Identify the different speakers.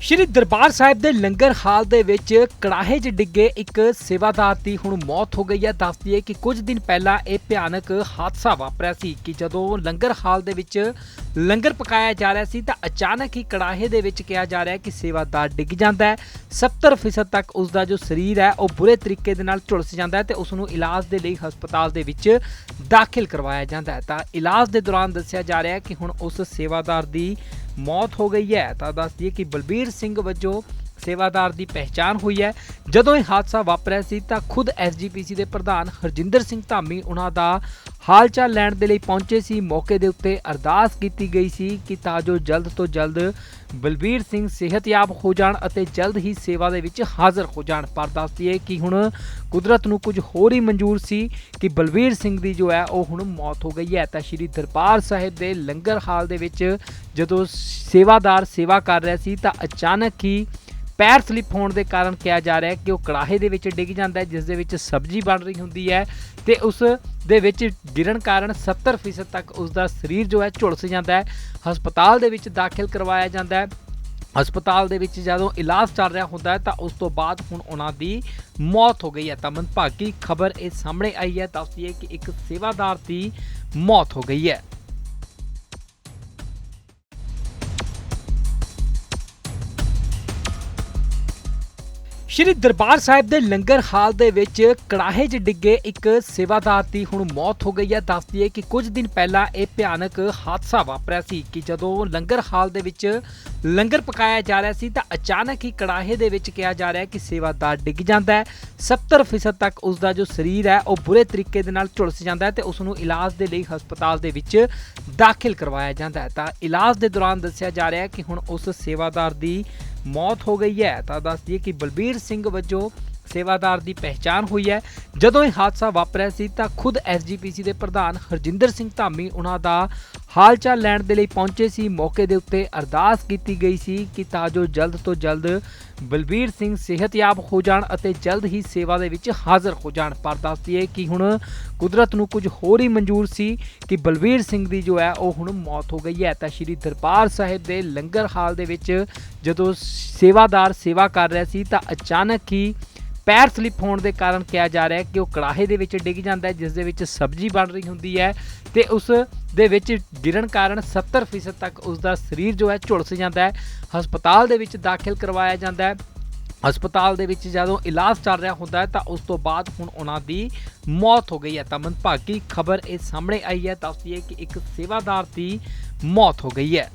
Speaker 1: ਸ਼੍ਰੀ ਦਰਬਾਰ ਸਾਹਿਬ ਦੇ ਲੰਗਰ ਹਾਲ ਦੇ ਵਿੱਚ ਕੜਾਹੇ 'ਚ ਡਿੱਗੇ ਇੱਕ ਸੇਵਾਦਾਰ ਦੀ ਹੁਣ ਮੌਤ ਹੋ ਗਈ ਹੈ। ਦੱਸਦੀ ਹੈ ਕਿ ਕੁਝ ਦਿਨ ਪਹਿਲਾਂ ਇਹ ਭਿਆਨਕ ਹਾਦਸਾ ਵਾਪਰਿਆ ਸੀ ਕਿ ਜਦੋਂ ਲੰਗਰ ਹਾਲ ਦੇ ਵਿੱਚ ਲੰਗਰ ਪਕਾਇਆ ਜਾ ਰਿਹਾ ਸੀ ਤਾਂ ਅਚਾਨਕ ਹੀ ਕੜਾਹੇ ਦੇ ਵਿੱਚ ਕਿਹਾ ਜਾ ਰਿਹਾ ਕਿ ਸੇਵਾਦਾਰ ਡਿੱਗ ਜਾਂਦਾ ਹੈ। 70% ਤੱਕ ਉਸ ਦਾ ਜੋ ਸਰੀਰ ਹੈ, ਉਹ ਬੁਰੇ ਤਰੀਕੇ ਦੇ ਨਾਲ ਝੁਲਸ ਜਾਂਦਾ ਹੈ ਤੇ ਉਸ ਨੂੰ ਇਲਾਜ ਦੇ ਲਈ ਹਸਪਤਾਲ ਦੇ ਵਿੱਚ ਦਾਖਲ ਕਰਵਾਇਆ ਜਾਂਦਾ ਹੈ। ਤਾਂ ਇਲਾਜ ਦੇ ਦੌਰਾਨ ਦੱਸਿਆ ਜਾ ਰਿਹਾ ਹੈ ਕਿ ਹੁਣ ਉਸ ਸੇਵਾਦਾਰ ਦੀ ਮੌਤ ਹੋ ਗਈ ਹੈ। ਤਾਂ ਦੱਸ ਦਈਏ ਕਿ ਬਲਬੀਰ ਸਿੰਘ ਵਜੋਂ ਸੇਵਾਦਾਰ ਦੀ ਪਹਿਚਾਣ ਹੋਈ ਹੈ। ਜਦੋਂ ਇਹ ਹਾਦਸਾ ਵਾਪਰਿਆ ਸੀ ਤਾਂ ਖੁਦ ਐਸਜੀਪੀਸੀ ਦੇ ਪ੍ਰਧਾਨ ਹਰਜਿੰਦਰ ਸਿੰਘ ਧਾਮੀ ਉਹਨਾਂ ਦਾ ਹਾਲ ਚਾਲ ਲੈਣ ਦੇ ਲਈ ਪਹੁੰਚੇ ਸੀ। ਮੌਕੇ ਦੇ ਉੱਤੇ ਅਰਦਾਸ ਕੀਤੀ ਗਈ ਸੀ ਕਿ ਤਾਂ ਜੋ ਜਲਦ ਤੋਂ ਜਲਦ ਬਲਬੀਰ ਸਿੰਘ ਸਿਹਤਯਾਬ ਹੋ ਜਾਣ ਅਤੇ ਜਲਦ ਹੀ ਸੇਵਾ ਦੇ ਵਿੱਚ ਹਾਜ਼ਰ ਹੋ ਜਾਣ। ਪਰ ਦੱਸ ਦਈਏ ਕਿ ਹੁਣ ਕੁਦਰਤ ਨੂੰ ਕੁਝ ਹੋਰ ਹੀ ਮਨਜ਼ੂਰ ਸੀ ਕਿ ਬਲਬੀਰ ਸਿੰਘ ਦੀ ਜੋ ਹੈ ਉਹ ਹੁਣ ਮੌਤ ਹੋ ਗਈ ਹੈ। ਤਾਂ ਸ਼੍ਰੀ ਦਰਬਾਰ ਸਾਹਿਬ ਦੇ ਲੰਗਰ ਹਾਲ ਦੇ ਵਿੱਚ ਜਦੋਂ ਸੇਵਾਦਾਰ ਸੇਵਾ ਕਰ ਰਿਹਾ ਸੀ ਤਾਂ ਅਚਾਨਕ ਹੀ ਪੈਰ ਸਲਿਪ ਹੋਣ ਦੇ ਕਾਰਨ ਕਿਹਾ ਜਾ ਰਿਹਾ ਹੈ ਕਿ ਉਹ ਕੜਾਹੇ ਦੇ ਵਿੱਚ ਡਿੱਗ ਜਾਂਦਾ ਹੈ, ਜਿਸ ਦੇ ਵਿੱਚ ਸਬਜ਼ੀ ਬਣ ਰਹੀ ਹੁੰਦੀ ਹੈ ਤੇ ਉਸ ਦੇ ਵਿੱਚ ਗਿਰਨ ਕਾਰਨ 70% ਤੱਕ ਉਸ ਦਾ ਸਰੀਰ ਜੋ ਹੈ ਝੁਲਸ ਜਾਂਦਾ ਹੈ। ਹਸਪਤਾਲ ਦੇ ਵਿੱਚ ਦਾਖਲ ਕਰਵਾਇਆ ਜਾਂਦਾ ਹੈ। ਹਸਪਤਾਲ ਦੇ ਵਿੱਚ ਜਦੋਂ ਇਲਾਜ ਚੱਲ ਰਿਹਾ ਹੁੰਦਾ ਹੈ ਤਾਂ ਉਸ ਤੋਂ ਬਾਅਦ ਹੁਣ ਉਹਨਾਂ ਦੀ ਮੌਤ ਹੋ ਗਈ ਹੈ। ਤਾਂ ਮੰਦਭਾਗੀ ਖਬਰ ਇਹ ਸਾਹਮਣੇ ਆਈ ਹੈ। ਦੱਸਦੀ ਹੈ ਕਿ ਇੱਕ ਸੇਵਾਦਾਰ ਦੀ ਮੌਤ ਹੋ ਗਈ ਹੈ। ਸ਼੍ਰੀ ਦਰਬਾਰ ਸਾਹਿਬ ਦੇ ਲੰਗਰ ਹਾਲ ਦੇ ਵਿੱਚ ਕੜਾਹੇ 'ਚ ਡਿੱਗੇ ਇੱਕ ਸੇਵਾਦਾਰ ਦੀ ਹੁਣ ਮੌਤ ਹੋ ਗਈ ਹੈ। ਦੱਸਦੀ ਹੈ ਕਿ ਕੁਝ ਦਿਨ ਪਹਿਲਾਂ ਇਹ ਭਿਆਨਕ ਹਾਦਸਾ ਵਾਪਰਿਆ ਸੀ ਕਿ ਜਦੋਂ ਲੰਗਰ ਹਾਲ ਦੇ ਵਿੱਚ ਲੰਗਰ ਪਕਾਇਆ ਜਾ ਰਿਹਾ ਸੀ ਤਾਂ ਅਚਾਨਕ ਹੀ ਕੜਾਹੇ ਦੇ ਵਿੱਚ ਕਿਹਾ ਜਾ ਰਿਹਾ ਕਿ ਸੇਵਾਦਾਰ ਡਿੱਗ ਜਾਂਦਾ ਹੈ। 70% ਤੱਕ ਉਸ ਦਾ ਜੋ ਸਰੀਰ ਹੈ, ਉਹ ਬੁਰੇ ਤਰੀਕੇ ਦੇ ਨਾਲ ਝੁਲਸ ਜਾਂਦਾ ਹੈ ਤੇ ਉਸ ਨੂੰ ਇਲਾਜ ਦੇ ਲਈ ਹਸਪਤਾਲ ਦੇ ਵਿੱਚ ਦਾਖਲ ਕਰਵਾਇਆ ਜਾਂਦਾ ਹੈ। ਤਾਂ ਇਲਾਜ ਦੇ ਦੌਰਾਨ ਦੱਸਿਆ ਜਾ ਰਿਹਾ ਹੈ ਕਿ ਹੁਣ ਉਸ ਸੇਵਾਦਾਰ ਦੀ ਮੌਤ ਹੋ ਗਈ ਹੈ। ਤਾਂ ਦੱਸ ਦਈਏ ਕਿ ਬਲਬੀਰ ਸਿੰਘ ਵਜੋਂ ਸੇਵਾਦਾਰ ਦੀ ਪਹਿਚਾਣ ਹੋਈ ਹੈ। ਜਦੋਂ ਇਹ ਹਾਦਸਾ ਵਾਪਰਿਆ ਸੀ ਤਾਂ ਖੁਦ ਐਸਜੀਪੀਸੀ ਦੇ ਪ੍ਰਧਾਨ ਹਰਜਿੰਦਰ ਸਿੰਘ ਧਾਮੀ ਉਹਨਾਂ ਦਾ ਹਾਲ ਚਾਲ ਲੈਣ ਦੇ ਲਈ ਪਹੁੰਚੇ ਸੀ। ਮੌਕੇ ਦੇ ਉੱਤੇ ਅਰਦਾਸ ਕੀਤੀ ਗਈ ਸੀ ਕਿ ਤਾਂ ਜੋ ਜਲਦ ਤੋਂ ਜਲਦ ਬਲਬੀਰ ਸਿੰਘ ਸਿਹਤਯਾਬ ਹੋ ਜਾਣ ਅਤੇ ਜਲਦ ਹੀ ਸੇਵਾ ਦੇ ਵਿੱਚ ਹਾਜ਼ਰ ਹੋ ਜਾਣ। ਪਰ ਦੱਸ ਦਈਏ ਕਿ ਹੁਣ ਕੁਦਰਤ ਨੂੰ ਕੁਝ ਹੋਰ ਹੀ ਮਨਜ਼ੂਰ ਸੀ ਕਿ ਬਲਬੀਰ ਸਿੰਘ ਦੀ ਜੋ ਹੈ ਉਹ ਹੁਣ ਮੌਤ ਹੋ ਗਈ ਹੈ। ਤਾਂ ਸ਼੍ਰੀ ਦਰਬਾਰ ਸਾਹਿਬ ਦੇ ਲੰਗਰ ਹਾਲ ਦੇ ਵਿੱਚ ਜਦੋਂ ਸੇਵਾਦਾਰ ਸੇਵਾ ਕਰ ਰਿਹਾ ਸੀ ਤਾਂ ਅਚਾਨਕ ਹੀ ਪੈਰ ਸਲਿਪ ਹੋਣ ਦੇ ਕਾਰਨ ਕਿਹਾ ਜਾ ਰਿਹਾ ਹੈ ਕਿ ਉਹ ਕੜਾਹੇ ਦੇ ਵਿੱਚ ਡਿੱਗ ਜਾਂਦਾ ਹੈ, ਜਿਸ ਦੇ ਵਿੱਚ ਸਬਜ਼ੀ ਬਣ ਰਹੀ ਹੁੰਦੀ ਹੈ ਤੇ ਉਸ ਦੇ ਵਿੱਚ ਗਿਰਨ ਕਾਰਨ 70% ਤੱਕ ਉਸ ਦਾ ਸਰੀਰ ਜੋ ਹੈ ਝੁਲਸ ਜਾਂਦਾ ਹੈ। ਹਸਪਤਾਲ ਦੇ ਵਿੱਚ ਦਾਖਲ ਕਰਵਾਇਆ ਜਾਂਦਾ ਹੈ। ਹਸਪਤਾਲ ਦੇ ਵਿੱਚ ਜਦੋਂ ਇਲਾਜ ਚੱਲ ਰਿਹਾ ਹੁੰਦਾ ਹੈ ਤਾਂ ਉਸ ਤੋਂ ਬਾਅਦ ਹੁਣ ਉਹਨਾਂ ਦੀ ਮੌਤ ਹੋ ਗਈ ਹੈ। ਤਾਂ ਮੰਦਭਾਗੀ ਖਬਰ ਇਹ ਸਾਹਮਣੇ ਆਈ ਹੈ। ਦੱਸਦੀ ਹੈ ਕਿ ਇੱਕ ਸੇਵਾਦਾਰ ਦੀ ਮੌਤ ਹੋ ਗਈ ਹੈ।